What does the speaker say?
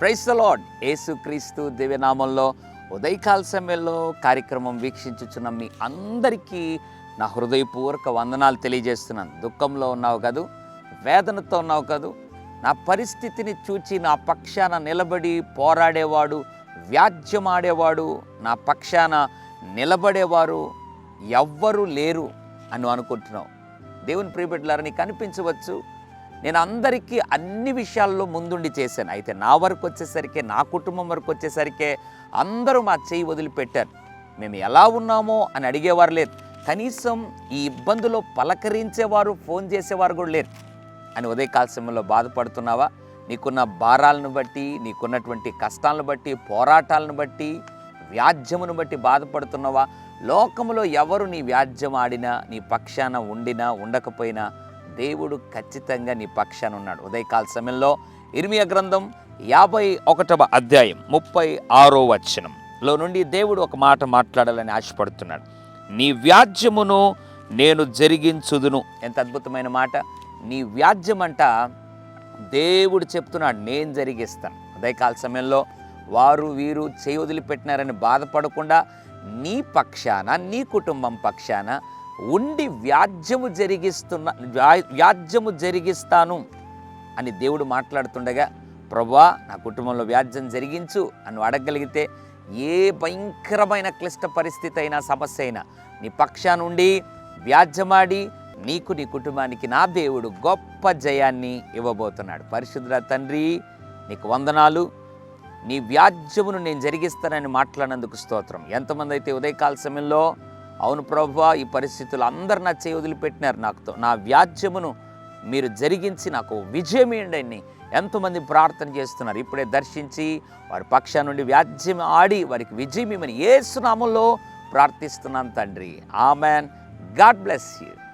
Price the lord యేసుక్రీస్తు దివ్యనామంలో ఉదయకాల సమయంలో కార్యక్రమం వీక్షించుచున్న మీ అందరికీ నా హృదయపూర్వక వందనాలు తెలియజేస్తున్నాను. దుఃఖంలో ఉన్నావు కదూ? వేదనతో ఉన్నావు కదూ? నా పరిస్థితిని చూచి నా పక్షాన నిలబడి పోరాడేవాడు వ్యాజ్యమాడేవాడు నా పక్షాన నిలబడేవారు ఎవ్వరూ లేరు అని అనుకుంటున్నావు. దేవుని ప్రియబిడ్డలారని కనిపించవచ్చు నేను అందరికీ అన్ని విషయాల్లో ముందుండి చేశాను. అయితే నా వరకు వచ్చేసరికి నా కుటుంబం వరకు వచ్చేసరికి అందరూ మా చేయి వదిలిపెట్టారు. మేము ఎలా ఉన్నామో అని అడిగేవారు లేదు కనీసం ఈ ఇబ్బందులో పలకరించేవారు ఫోన్ చేసేవారు కూడా లేరు. అని ఉదయకాల సమయంలో బాధపడుతున్నావా? నీకున్న భారాలను బట్టి నీకున్నటువంటి కష్టాలను బట్టి పోరాటాలను బట్టి వ్యాజ్యమును బట్టి బాధపడుతున్నావా? లోకములో ఎవరు నీ వ్యాజ్యం ఆడినా నీ పక్షాన ఉండినా ఉండకపోయినా దేవుడు ఖచ్చితంగా నీ పక్షాన ఉన్నాడు. ఉదయకాల సమయంలో ఇర్మియ గ్రంథం యాభై ఒకటవ అధ్యాయం ముప్పై ఆరో వచనంలో నుండి దేవుడు ఒక మాట మాట్లాడాలని ఆశపడుతున్నాడు. నీ వ్యాజ్యమును నేను జరిగించుదును. ఎంత అద్భుతమైన మాట. నీ వ్యాజ్యం అంట దేవుడు చెప్తున్నాడు నేను జరిగిస్తాను. ఉదయకాల సమయంలో వారు వీరు చేయి వదిలిపెట్టినారని బాధపడకుండా నీ పక్షాన నీ కుటుంబం పక్షాన ఉండి వ్యాజ్యము జరిగిస్తున్న వ్యాజ్యము జరిగిస్తాను అని దేవుడు మాట్లాడుతుండగా ప్రభా నా కుటుంబంలో వ్యాజ్యం జరిగించు అని అడగగలిగితే ఏ భయంకరమైన క్లిష్ట పరిస్థితి అయినా సమస్య అయినా నీ పక్షానుండి వ్యాజ్యమాడి నీకు నీ కుటుంబానికి నా దేవుడు గొప్ప జయాన్ని ఇవ్వబోతున్నాడు. పరిశుద్ధ తండ్రి నీకు వందనాలు. నీ వ్యాజ్యమును నేను జరిగిస్తానని మాట్లాడినందుకు స్తోత్రం. ఎంతమంది అయితే ఉదయకాల సమయంలో అవును ప్రభువా ఈ పరిస్థితులు అందరు నా చేయి వదిలిపెట్టినారు నాకుతో. నా వ్యాజ్యమును మీరు జరిగించి నాకు విజయం ఇవ్వండి ఎంతమంది ప్రార్థన చేస్తున్నారు. ఇప్పుడే దర్శించి వారి పక్షా నుండి వ్యాజ్యం ఆడి వారికి విజయం ఇవ్వమని ఏ సునామంలో ప్రార్థిస్తున్నాను తండ్రి. ఆమెన్. God bless you.